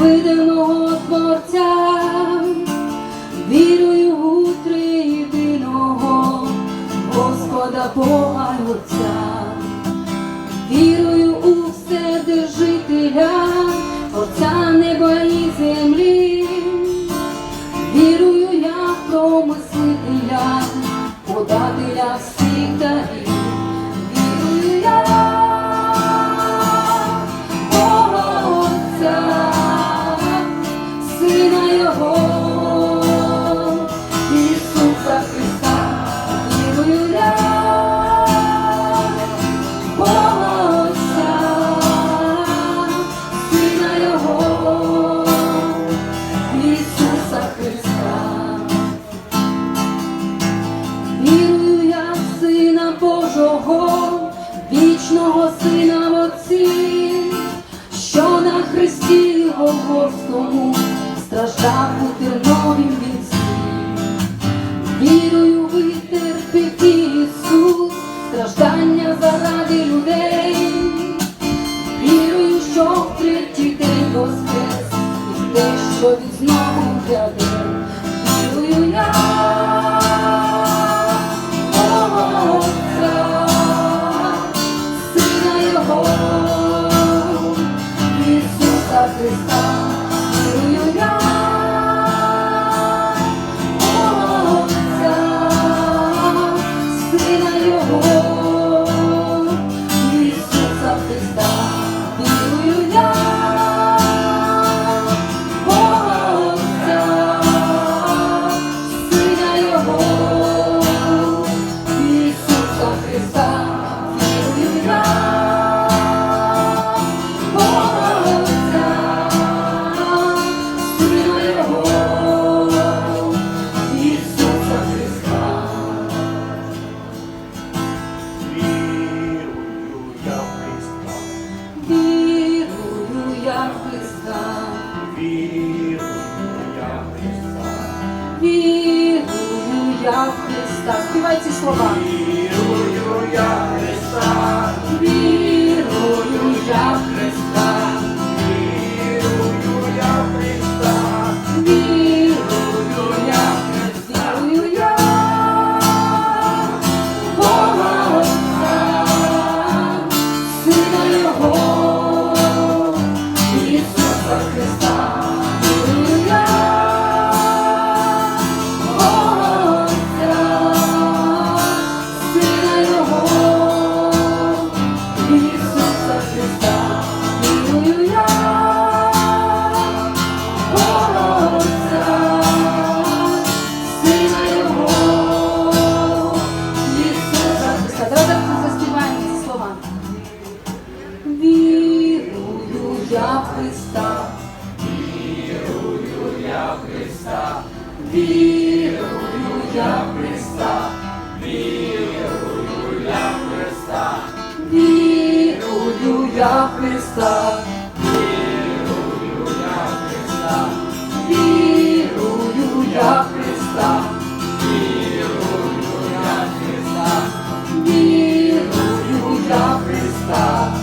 видимого творця, вірую у триєдиного Господа Бога Отця. 水の Вірую я в Христа. Вірую я Христа. Співай слова. Вірую я в Христа. Вірую я в Христа. Христа, вірую я в Христа, вірую я в Христа, вірую я в Христа, вірую я в Христа, вірую я Христа, вірую я Христа, вірую я Христа, вірую я Христа.